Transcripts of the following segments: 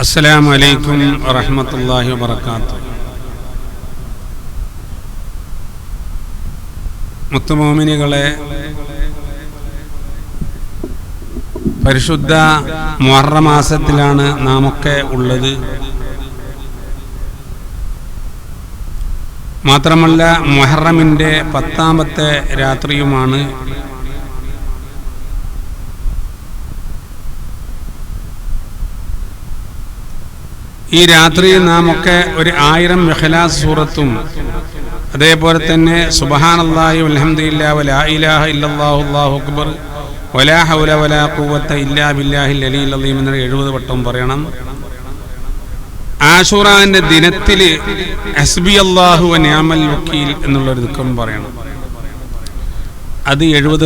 അസ്സലാം വലൈക്കും വറഹമത്തല്ലാഹി വബർക്കാത്തു മുത്തുമോമിനികളെ പരിശുദ്ധ മുഹറം മാസത്തിലാണ് നാമൊക്കെ ഉള്ളത്. മാത്രമല്ല മുഹറമിന്റെ പത്താമത്തെ രാത്രിയുമാണ് ഈ രാത്രിയിൽ നാം ഒക്കെ ഒരു ആയിരം മെഹലാസ് സൂറത്തും അതേപോലെ തന്നെ സുബഹാനല്ലാഹി അൽഹംദുലില്ലാ വലാ ഇലാഹ ഇല്ലല്ലാഹു അല്ലാഹു അക്ബർ വലാ ഹൗല വലാ ഇല്ലാ ബില്ലാഹിൽ അലിയിൽ അലീം എന്ന എഴുപത് വട്ടവും പറയണം. ആഷുറാന്റെ ദിനത്തിൽ ഹസ്ബി അള്ളാഹു ന്യാമൽ വക്കീൽ എന്നുള്ളൊരു ദുഃഖം പറയണം. അത് എഴുപത്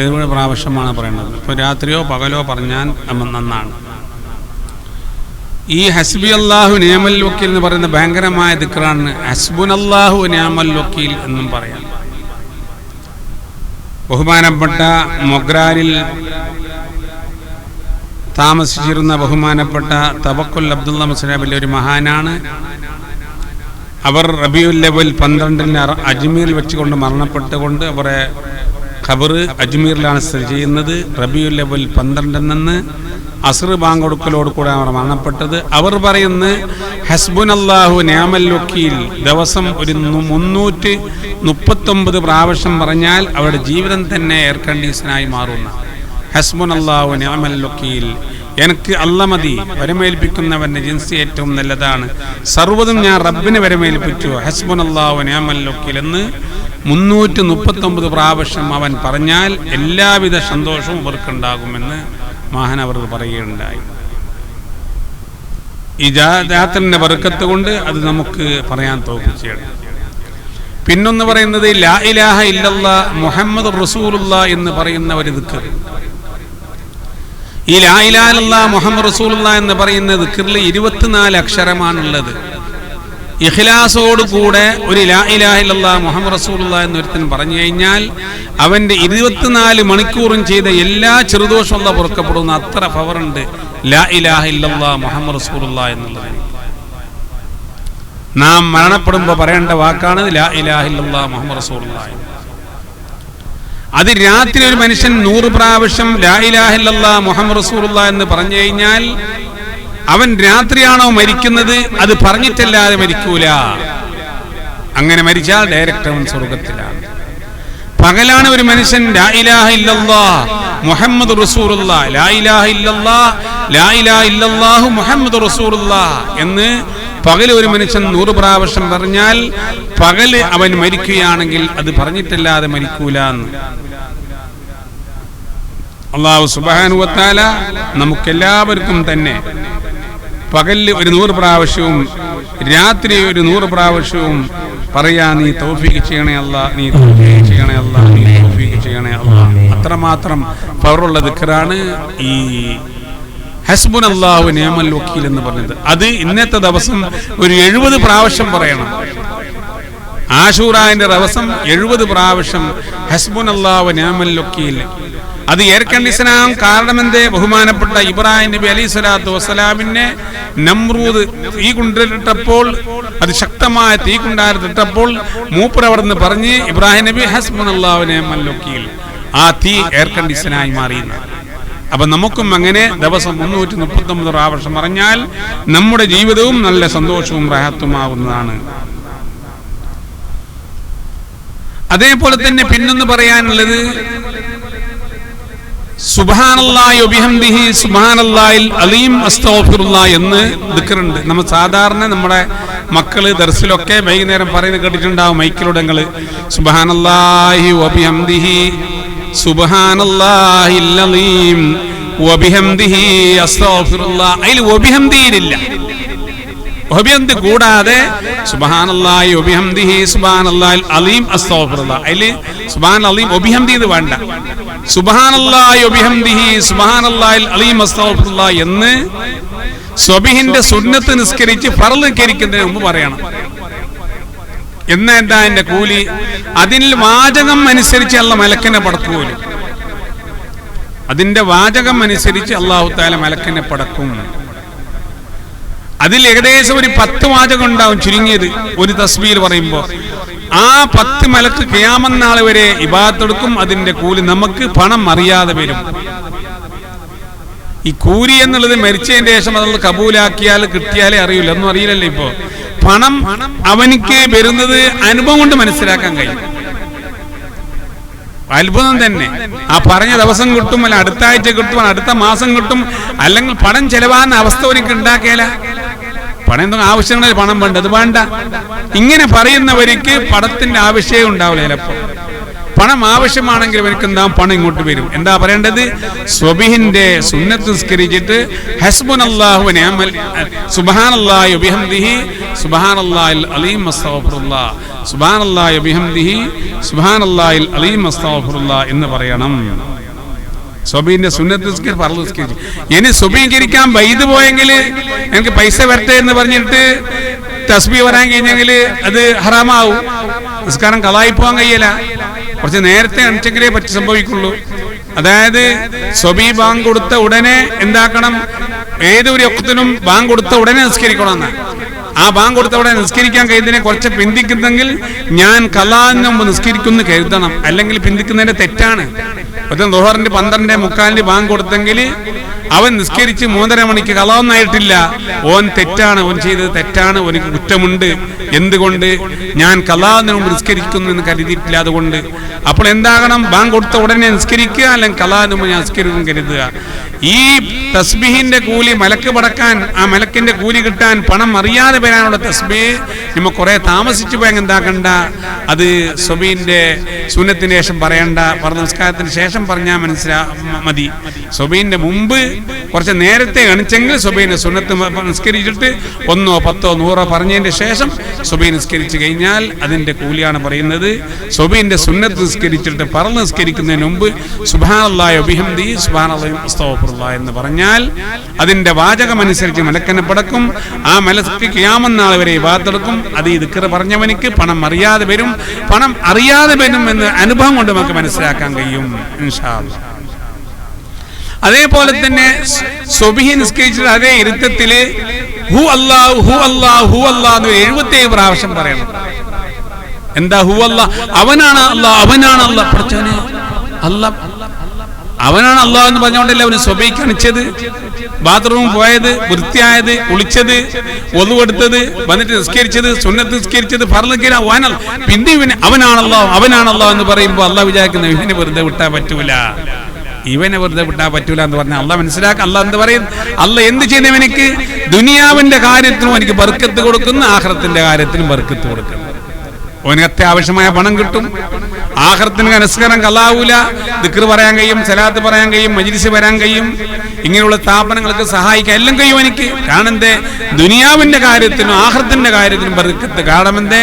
എഴുപത് പ്രാവശ്യമാണ് പറയുന്നത് ഇപ്പോൾ രാത്രിയോ പകലോ പറഞ്ഞാൽ നന്നാണ്. ഈ ഹസ്ബി അള്ളാഹു നിയമൽ വക്കീൽ എന്ന് പറയുന്ന ഭയങ്കരമായ ദിക്റാണ്. ഹസ്ബുൻ അള്ളാഹു നിയമൽ വക്കീൽ എന്നും പറയാം. ബഹുമാനപ്പെട്ട മൊഗ്രാരിൽ താമസിച്ചിരുന്ന ബഹുമാനപ്പെട്ട തവക്കുൽ അബ്ദുള്ള മുസ്ലാബിലെ ഒരു മഹാനാണ്. അവർ റബിയുൽ ലെവൽ പന്ത്രണ്ടിന് അജ്മീറിൽ വെച്ചുകൊണ്ട് മരണപ്പെട്ടുകൊണ്ട് അവരെ ഖബർ അജ്മീറിലാണ് സ്ഥിതി ചെയ്യുന്നത്. റബിയുൽ ലെവൽ പന്ത്രണ്ടിൽ നിന്ന് അസർ ബാങ്ക് കൊടുക്കലോട് കൂടെ അവർ മരണപ്പെട്ടത്. അവർ പറയുന്ന ഹസ്ബുൻ അള്ളാഹു നിയമൽ ദിവസം ഒരു മുന്നൂറ്റി മുപ്പത്തൊമ്പത് പ്രാവശ്യം പറഞ്ഞാൽ അവരുടെ ജീവിതം തന്നെ എയർ കണ്ടീഷനായി മാറുന്ന. ഹസ്ബുൻ അള്ളാഹു നിയമൽ വക്കീൽ. എനിക്ക് അല്ല മതി വരമേൽപ്പിക്കുന്നവന്റെ ജിൻസി ഏറ്റവും നല്ലതാണ്. സർവതും ഞാൻ റബ്ബിനെ വരമേൽപ്പിച്ചു. ഹസ്ബുൻ അള്ളാഹു നിയമൽ എന്ന് മുന്നൂറ്റി മുപ്പത്തൊമ്പത് പ്രാവശ്യം അവൻ പറഞ്ഞാൽ എല്ലാവിധ സന്തോഷവും അവർക്കുണ്ടാകുമെന്ന് മഹാൻ അവർ പറയുകയുണ്ടായി. ഈ ജാത്തിന്റെ വറുക്കത്ത് കൊണ്ട് അത് നമുക്ക് പറയാൻ തോന്നിച്ചാണ് പിന്നൊന്ന് പറയുന്നത് ലാ ഇലാഹ ഇല്ലല്ല മുഹമ്മദ് റസൂലുള്ള എന്ന് പറയുന്ന ഒരു ദിക്കർ. ഈ ലാ ഇലാഹ മുഹമ്മദ് റസൂലുള്ള എന്ന് പറയുന്ന ദിക്കറിൽ ഇരുപത്തിനാല് അക്ഷരമാണുള്ളത്. ഇഖ്ലാസോടുകൂടെ ഒരു ലാ ഇലാഹില്ല മുഹമ്മദ് റസൂലുള്ള എന്നൊരുത്തൻ പറഞ്ഞു കഴിഞ്ഞാൽ അവന്റെ ഇരുപത്തിനാല് മണിക്കൂറും ചെയ്ത എല്ലാ ചെറുദോഷമുള്ള പുറക്കപ്പെടുന്ന. അത്ര പവറുണ്ട് ലാ ഇലാഹില്ല മുഹമ്മദ് റസൂലുള്ള എന്നുള്ളത്. നാം മരണപ്പെടുമ്പോൾ പറയേണ്ട വാക്കാണ് ലാ ഇലാഹില്ല മുഹമ്മദ് റസൂലുള്ള അത് രാത്രി ഒരു മനുഷ്യൻ നൂറ് പ്രാവശ്യം ലാ ഇലാഹില്ല മുഹമ്മദ് റസൂലുള്ള എന്ന് പറഞ്ഞു കഴിഞ്ഞാൽ അവൻ രാത്രിയാണോ മരിക്കുന്നത്? അത് പറഞ്ഞിട്ടല്ലാതെ മരിക്കൂല. അങ്ങനെ മരിച്ചാൽ ഡയറക്റ്റ് അവൻ സ്വർഗത്തിലാണ്. പകലാണ് ഒരു മനുഷ്യൻ മുഹമ്മദ് ഇല്ലല്ലാഹു മുഹമ്മദ് എന്ന് പകൽ ഒരു മനുഷ്യൻ നൂറ് പ്രാവശ്യം പറഞ്ഞാൽ പകൽ അവൻ മരിക്കുകയാണെങ്കിൽ അത് പറഞ്ഞിട്ടല്ലാതെ മരിക്കൂല അള്ളാഹു സുബാനുവത്താല നമുക്കെല്ലാവർക്കും തന്നെ പകലിൽ ഒരു നൂറ് പ്രാവശ്യവും രാത്രി ഒരു നൂറ് പ്രാവശ്യവും പറയാ നീ തോഫീക്ക് ചെയ്യണേ അല്ല നീ തോഫീക്ക് ചെയ്യണേ അല്ല നീ തോഫീക്ക് ചെയ്യണേ അല്ല. അത്രമാത്രം പവറുള്ള ദിക്കറാണ് ഈ ഹസ്ബുൻ അള്ളാഹു നിയമൽ വക്കീൽ എന്ന് പറഞ്ഞത്. അത് ഇന്നത്തെ ദിവസം ഒരു എഴുപത് പ്രാവശ്യം പറയണം. ആഷൂറായന്റെ ദിവസം എഴുപത് പ്രാവശ്യം ഹസ്ബുൻ അള്ളാഹു നിയമൽ വക്കീൽ. അത് എയർ കണ്ടീഷനാകാൻ കാരണമെന്തേ? ബഹുമാനപ്പെട്ട ഇബ്രാഹിം നബി അലൈഹി സ്വലാത്തു വസ്സലാമിനെ നമ്രൂദ് തീ കൊണ്ടിട്ടപ്പോൾ അത് ശക്തമായ തീ കൊണ്ടാരത്തിട്ടപ്പോൾ മൂപ്പരവർന്ന് പറഞ്ഞ് ഇബ്രാഹിം നബി അള്ളാഹുനെ മല്ലൊക്കിയിൽ ആ തീ എയർ കണ്ടീഷനായി മാറിയുന്ന. അപ്പൊ നമുക്കും അങ്ങനെ ദിവസം മുന്നൂറ്റി മുപ്പത്തി ഒമ്പത് പ്രാവശ്യം പറഞ്ഞാൽ നമ്മുടെ ജീവിതവും നല്ല സന്തോഷവും റഹത്തുമാവുന്നതാണ്. അതേപോലെ തന്നെ പിന്നൊന്ന് പറയാനുള്ളത് അലീം എന്ന് ദിക്കറുണ്ട്. നമ്മൾ സാധാരണ നമ്മുടെ മക്കൾ ദർസിലൊക്കെ വൈകുന്നേരം പറയുന്നത് കേട്ടിട്ടുണ്ടാവും മൈക്കിലൂടെ നിങ്ങൾ സുബാനല്ലാഹി അതിൽ ഒബിഹംദി കൂടാതെ സുബാനല്ലായി ഒബിഹംദിഹി സുബാനല്ലാഹിൽ അലീം അസ്തോഫറുള്ള അതിൽ സുബാൻ അലീം ഒബിഹംദി അലീം വേണ്ട എന്ന് സ്വബിഹിന്റെ സുന്നത്ത് നിസ്കരിച്ച് ഫറൽ നിസ്കരിക്കുന്നതിന് മുമ്പ് പറയണം. എന്നെന്താ എന്റെ കൂലി? അതിൽ വാചകം അനുസരിച്ച് അല്ല മലക്കനെ പടക്കൂലി അതിന്റെ വാചകം അനുസരിച്ച് അള്ളാഹു താല മലക്കിനെ പടക്കും. അതിൽ ഏകദേശം ഒരു പത്ത് വാചകം ഉണ്ടാവും ചുരുങ്ങിയത് ഒരു തസ്ബീൽ പറയുമ്പോൾ ആ പത്ത് മലക്ക് കിയാമന്നാൾ വരെ ഇബാത്തെടുക്കും അതിന്റെ കൂലി നമുക്ക് പണം അറിയാതെ വരും. ഈ കൂലി എന്നുള്ളത് മരിച്ചതിന് ശേഷം അത് കബൂലാക്കിയാൽ കിട്ടിയാലേ അറിയില്ല ഒന്നും അറിയില്ലല്ലോ ഇപ്പോ പണം അവനിക്ക് വരുന്നത് അനുഭവം കൊണ്ട് മനസ്സിലാക്കാൻ കഴിയും. അത്ഭുതം തന്നെ. ആ പറഞ്ഞ ദിവസം കിട്ടും അല്ല അടുത്ത ആഴ്ച കിട്ടും അടുത്ത മാസം കിട്ടും അല്ലെങ്കിൽ പണം ചെലവാകുന്ന അവസ്ഥ ഒരിക്കൽ ഉണ്ടാക്കിയാല? പണം എന്തെങ്കിലും ആവശ്യങ്ങളിൽ പണം വേണ്ട അത് വേണ്ട. ഇങ്ങനെ പറയുന്നവർക്ക് പണത്തിന്റെ ആവശ്യമേ ഉണ്ടാവില്ല ചിലപ്പോൾ. പണം ആവശ്യമാണെങ്കിൽ അവർക്ക് എന്താ പണം ഇങ്ങോട്ട് വരും. എന്താ പറയേണ്ടത്? സ്വബിഹിന്റെ സുന്നത്ത് നിസ്കരിച്ചിട്ട് ഹസ്ബുൻ അള്ളാഹു നിഅമൽ സുബ്ഹാനല്ലാഹി വബിഹംദിഹി സുബ്ഹാനല്ലാഹിൽ അലീം അസ്തഗ്ഫിറുല്ലാ സുബ്ഹാനല്ലാഹി വബിഹംദിഹി സുബ്ഹാനല്ലാഹിൽ അലീം അസ്തഗ്ഫിറുല്ലാ എന്ന് പറയണം. സ്വബീന്റെ സുന്നത്ത് നിസ്കരി പറഞ്ഞു നിസ്കരിച്ചു. ഇനി സുബീകരിക്കാൻ വൈദ് പോയെങ്കിൽ എനിക്ക് പൈസ വരട്ടെ എന്ന് പറഞ്ഞിട്ട് തസ്ബി വരാൻ കഴിഞ്ഞെങ്കിൽ അത് ഹറാമാവും. നിസ്കാരം കളായി പോകാൻ കഴിയല കുറച്ച് നേരത്തെ അണിച്ചെങ്കിലേ പറ്റി സംഭവിക്കുള്ളൂ. അതായത് സ്വബി ബാങ്ക് കൊടുത്ത ഉടനെ എന്താക്കണം? ഏതൊരു ഒക്കത്തിനും ബാങ്ക് കൊടുത്ത ഉടനെ നിസ്കരിക്കണം എന്നാ ആ ബാങ്ക് കൊടുത്ത ഉടനെ നിസ്കരിക്കാൻ കഴിയുന്നതിനെ കുറച്ച് പിന്തിക്കുന്നെങ്കിൽ ഞാൻ കലാന്ന് മുമ്പ് നിസ്കരിക്കുന്നു കരുതണം. അല്ലെങ്കിൽ പിന്തിക്കുന്നതിന്റെ തെറ്റാണ്. ഒറ്റ ദോഹറിന്റെ പന്ത്രണ്ട് മുക്കാലിന്റെ ബാങ്ക് കൊടുത്തെങ്കിൽ അവൻ നിസ്കരിച്ച് മൂന്നര മണിക്ക് കളവൊന്നായിട്ടില്ല ഓൻ തെറ്റാണ് ഓൻ ചെയ്തത് തെറ്റാണ് ഓനിക്ക് കുറ്റമുണ്ട്. എന്തുകൊണ്ട്? ഞാൻ കലാവിന് മുമ്പ് നിസ്കരിക്കുന്നു എന്ന് കരുതിയിട്ടില്ല അതുകൊണ്ട്. അപ്പോൾ എന്താകണം? ബാങ്ക് കൊടുത്ത ഉടനെ നിസ്കരിക്കുക അല്ലെങ്കിൽ കലാവിന് മുമ്പ് ഞാൻ നിസ്കരിക്കും കരുതുക. ഈ തസ്ബിഹിന്റെ കൂലി മലക്ക് പടക്കാൻ ആ മലക്കിന്റെ കൂലി കിട്ടാൻ പണം അറിയാതെ വരാനുള്ള തസ്ബിഹ് നമ്മ കുറെ താമസിച്ചു പോയാൽ എന്താക്കണ്ട? അത് സ്വബീന്റെ സുന്നത്തിന് ശേഷം പറയണ്ട. പറഞ്ഞ നമസ്കാരത്തിന് ശേഷം പറഞ്ഞാൽ മനസ്സിലാ മതി. സ്വബീന്റെ മുമ്പ് കുറച്ച് നേരത്തെ എണിച്ചെങ്കിൽ സുബൈ സുന്നത്ത് നിസ്കരിച്ചിട്ട് ഒന്നോ പത്തോ നൂറോ പറഞ്ഞതിന്റെ ശേഷം സുബൈ നിസ്കരിച്ചു കഴിഞ്ഞാൽ അതിന്റെ കൂലിയാണ് പറയുന്നത്. സുബൈന്റെ സുന്നത്ത് നിസ്കരിച്ചിട്ട് പറന്ന് നിസ്കരിക്കുന്നതിന് മുമ്പ് സുബാനല്ലായ അഭിഹംദി സുബാനല്ലയും എന്ന് പറഞ്ഞാൽ അതിന്റെ വാചകമനുസരിച്ച് മലക്കനെ പടക്കും. ആ മലക്ക് ക്യാമെന്നാൾ വരെ വാർത്തെടുക്കും. അത് ഈ ദിക്കറ് പറഞ്ഞവനിക്ക് പണം അറിയാതെ വരും. പണം അറിയാതെ വരും എന്ന് അനുഭവം കൊണ്ട് നമുക്ക് മനസ്സിലാക്കാൻ കഴിയും. ഇൻഷാ അല്ലാ. അതേപോലെ തന്നെ സ്വബിഹി നിസ്കരിച്ചത് അതേ ഇരുത്തത്തിൽ ഹു അല്ലാ ഹു അല്ലാ ഹു അല്ലാ എന്ന് എഴുപത്തേഴ് പ്രാവശ്യം പറയണം. എന്താ ഹു അല്ല അവനാണ് അല്ല അവനാണ് അല്ല പഠിച്ചവന് അല്ല അവനാണ് അള്ളാഹ് എന്ന് പറഞ്ഞുകൊണ്ടല്ലേ അവന് സ്വബൈക്ക് അണിച്ചത് ബാത്റൂം പോയത് വൃത്തിയായത് കുളിച്ചത് ഒതുവെടുത്തത് വന്നിട്ട് നിസ്കരിച്ചത് സുന്നത്ത് നിസ്കരിച്ചത് പറഞ്ഞ അവനല്ല പിന്നെ ഇവന് അവനാണല്ലോ അവനാണല്ലോ എന്ന് പറയുമ്പോൾ അള്ളാഹ് വിചാരിക്കുന്ന ഇവന് വെറുതെ വിട്ടാൻ പറ്റൂല. ഇവനെ വെറുതെ വിട്ടാൻ പറ്റൂല എന്ന് പറഞ്ഞാൽ അല്ല മനസ്സിലാക്കുക അല്ല എന്ത് പറയും? അല്ല എന്ത് ചെയ്യുന്നവനിക്ക് ദുനിയാവിന്റെ കാര്യത്തിനും എനിക്ക് ബർക്കത്ത് കൊടുക്കുന്നു ആഹ്റത്തിന്റെ കാര്യത്തിനും ബർക്കത്ത് കൊടുക്കുന്നു. അവന് അത്യാവശ്യമായ പണം കിട്ടും. ആഹ്റത്തിന് അനുസ്കരണം കലാവൂല. ദിക്ർ പറയാൻ കഴിയും സലാത്ത് പറയാൻ കഴിയും മജിലിസ് വരാൻ കഴിയും. ഇങ്ങനെയുള്ള സ്ഥാപനങ്ങൾക്ക് സഹായിക്കാൻ എല്ലാം കഴിയും എനിക്ക്. കാരണം ദുനിയാവിന്റെ കാര്യത്തിനും ആഹ്റത്തിന്റെ കാര്യത്തിനും ബർക്കത്ത് കാരണം എന്തേ?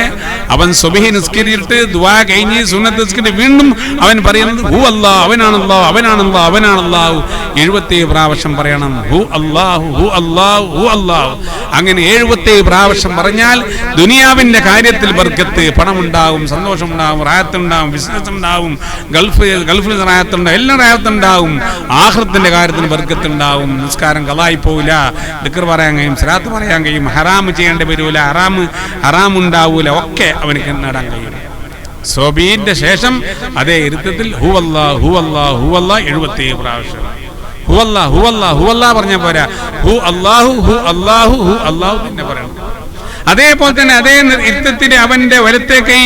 അവൻ സ്വബിഹി നിസ്കരിച്ചിട്ട് ദുവാ കഴിഞ്ഞ് സുന്നത്ത് നിസ്കരിച്ച് വീണ്ടും അവൻ പറയുന്നത് ഹു അല്ലാ അവനാണല്ലോ അവനാണല്ലോ അവനാണല്ലാഹു എഴുപത്തേഴ് പ്രാവശ്യം പറയണം ഹൂ അല്ലാഹു ഹു അല്ലാഹു ഹു അല്ലാഹു. അങ്ങനെ എഴുപത്തേഴ് പ്രാവശ്യം പറഞ്ഞാൽ ദുനിയാവിന്റെ കാര്യത്തിൽ ബർക്കത്ത് പണമുണ്ടാവും സന്തോഷമുണ്ടാവും റായത്തുണ്ടാവും ബിസിനസ് ഉണ്ടാവും ഗൾഫ് ഗൾഫിൽ റായത്തുണ്ടാവും എല്ലാം റായത്തുണ്ടാവും ആഹൃത്തിന്റെ കാര്യത്തിന് വർഗത്തുണ്ടാവും നിസ്കാരം കളായി പോവില്ല. ദിക്കർ പറയാൻ കഴിയും സിറാത്ത് പറയാൻ കഴിയും. ഹറാം ചെയ്യേണ്ടി വരൂല. ഹറാം ഹറാം ഉണ്ടാവൂല. ഒക്കെ അവനക്ക് നേടാൻ കഴിയും. സോബീന്റെ ശേഷം അതേ ഇരുത്തത്തിൽ ഹുവല്ല ഹുവല്ല ഹുവല്ല എഴുപത്തേഴ് പ്രാവശ്യം. ഹുവല്ല ഹുവല്ല ഹുവല്ല പറഞ്ഞ പോരാ. ഹു അല്ലാഹു ഹു അല്ലാഹു ഹു അല്ലാഹു തന്നെ പറയണം. അതേപോലെ തന്നെ അതേ ഇരുത്തത്തിന് അവന്റെ വലത്തെ കൈ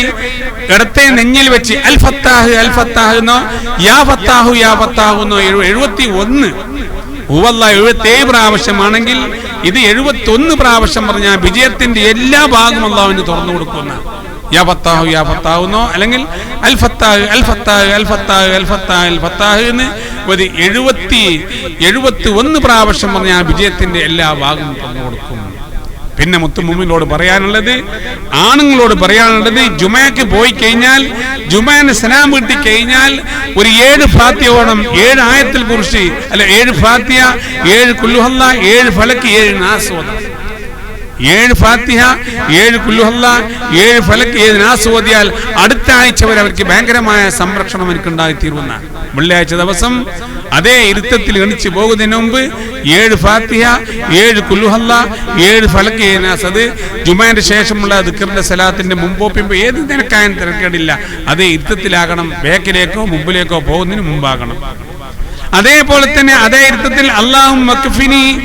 ഇടത്തെ നെഞ്ഞിൽ വെച്ച് അൽ ഫത്താഹ് അൽ ഫത്താഹ് എന്നോ യാ ഫത്താഹു യാ ഫത്താഹു എന്നോ എഴു- എഴുപത്തി ഒന്ന് ഹുവല്ല എഴുപത്തേഴ് പ്രാവശ്യമാണെങ്കിൽ ഇത് എഴുപത്തി ഒന്ന് പ്രാവശ്യം പറഞ്ഞാൽ വിജയത്തിന്റെ എല്ലാ ഭാഗവും അള്ളാഹുവിന് തുറന്നു കൊടുക്കുന്ന യാ ഫത്താഹു യാ ഫത്താഹുന്നോ അല്ലെങ്കിൽ അൽ ഫത്താഹ് അൽ ഫത്താഹ് അൽ ഫത്താഹ് അൽ ഫത്താഹ് അൽ ഫത്താഹ് എന്ന് ഒരു എഴുപത്തി എഴുപത്തി ഒന്ന് പ്രാവശ്യം പറഞ്ഞാൽ വിജയത്തിന്റെ എല്ലാ ഭാഗവും തുറന്നു കൊടുക്കും. പിന്നെ മുത്തുമുമ്മിനോട് പറയാനുള്ളത് ആണുങ്ങളോട് പറയാനുള്ളത് ജുമയ്ക്ക് പോയി കഴിഞ്ഞാൽ ജുമാന് സലാം കിട്ടി കഴിഞ്ഞാൽ ഒരു ഏഴ് ഫാത്തിയ ഓണം ഏഴ് ആയത്തിൽ കുറിച്ച് അല്ല ഏഴ് ഫാത്തിയ ഏഴ് കുല്ലുഹല്ല ഏഴ് ഫലക്ക് ഏഴ് നാസോദം ഏഴ് ഫാത്തിഹ ഏഴ് കുല്ലുഹല്ല ഏഴ് ഫലക്ക് ഏഴ് നാസ് ഓതിയാൽ അടുത്ത ആഴ്ച വരെ അവർക്ക് ഭയങ്കരമായ സംരക്ഷണം എനിക്ക് ഉണ്ടായിത്തീരുന്ന വെള്ളിയാഴ്ച ദിവസം അതേ ഇരുത്തത്തിൽ എണിച്ചു പോകുന്നതിന് മുമ്പ് ഏഴ് ഫാത്തിഹ ഏഴ് കുലുഹല്ല ഏഴ് ഫലക്ക് അത് ജുമാന്റെ ശേഷമുള്ള ദിക്കറിന്റെ സലാത്തിന്റെ മുമ്പോ പിമ്പോ ഏത് നിനക്കായാലും തിരക്കേടില്ല. അതേ ഇരുത്തത്തിലാകണം ബേക്കിലേക്കോ മുമ്പിലേക്കോ പോകുന്നതിന് മുമ്പാകണം. അതേപോലെ തന്നെ അതേ അർത്ഥത്തിൽ അള്ളാഹും നീ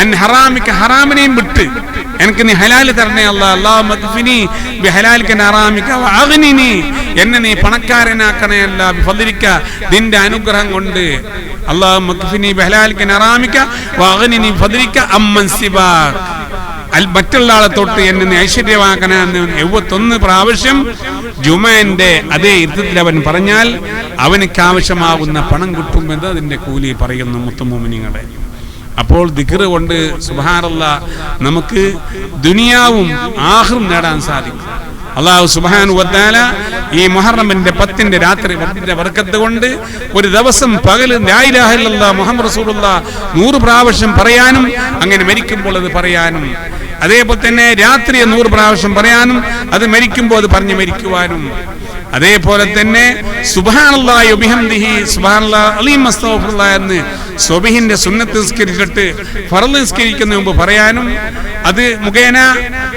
അൻ വിട്ട് എനിക്ക് നീ ഹലാൽ തരണേ വഅഗ്നിനി എന്നെ നീ പണക്കാരനാക്കണേ അല്ല നിന്റെ അനുഗ്രഹം കൊണ്ട്. അള്ളാഹു മറ്റുള്ള ആളെ തൊട്ട് എന്നെ ഐശ്വര്യമാക്കണമെന്ന് എഴുപത്തൊന്ന് പ്രാവശ്യം ജുമാന്റെ അതേ യുദ്ധത്തിൽ അവൻ പറഞ്ഞാൽ അവനക്ക് ആവശ്യമാകുന്ന പണം കിട്ടുമെന്ന് അതിന്റെ കൂലി പറയുന്നു മുത്തുമോമിനിങ്ങളെ. അപ്പോൾ ദിക്റ് കൊണ്ട് സുഹാനുള്ള നമുക്ക് ദുനിയാവും ആഹ്റും നേടാൻ സാധിക്കും. അള്ളാഹു സുബാൻ വത്താല ഈ മുഹറമിന്റെ പത്തിന്റെ രാത്രി പത്തിന്റെ വർക്കത്ത് കൊണ്ട് ഒരു ദിവസം പകൽ മുഹമ്മദ് റസൂലുള്ള നൂറ് പ്രാവശ്യം പറയാനും അങ്ങനെ മരിക്കുമ്പോൾ അത് പറയാനും അതേപോലെ തന്നെ രാത്രി നൂറ് പ്രാവശ്യം പറയാനും അത് മരിക്കുമ്പോൾ അത് പറഞ്ഞു മരിക്കുവാനും. അതേപോലെ തന്നെ എന്ന് സ്വബിഹിന്റെ സുന്നത്ത് നിസ്കരിച്ചിട്ട് മുമ്പ് പറയാനും അത് മുഖേന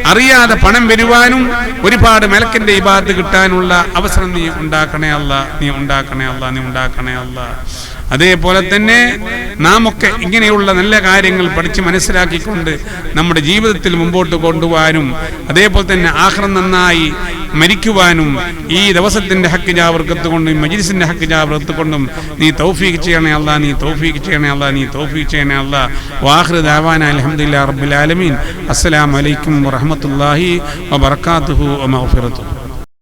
അറിയാതെ പണം വരുവാനും ഒരുപാട് മലക്കിന്റെ ഇബാദത്ത് കിട്ടാനുള്ള അവസരം നീ ഉണ്ടാക്കണേ അല്ല നീ ഉണ്ടാക്കണേ അല്ല നീ ഉണ്ടാക്കണേ അല്ല അതേപോലെ തന്നെ നാം ഒക്കെ ഇങ്ങനെയുള്ള നല്ല കാര്യങ്ങൾ പഠിച്ച് മനസ്സിലാക്കിക്കൊണ്ട് നമ്മുടെ ജീവിതത്തിൽ മുമ്പോട്ട് കൊണ്ടുപോകാനും അതേപോലെ തന്നെ ആഹ്റം നന്നായി മരിക്കുവാനും ഈ ദിവസത്തിന്റെ ഹക്ക് ജാവർക്കത്ത് കൊണ്ടും മജിലിസിന്റെ ഹക്ക് ജാവർക്കത്ത് കൊണ്ടും നീ തൗഫീഖ് ചെയ്യണേ അല്ല നീ തൗഫീഖ് ചെയ്യണേ അല്ല നീ തൗഫീഖ് ചെയ്യണേ അല്ല. വാഹൃ ദാവാന അലഹമുല്ലാ റബ്ബുലാലമീൻ അസ്സലാമു അലൈക്കും വറഹ്മത്തുള്ളാഹി വബറകാതുഹു വമഗ്ഫിറതുഹു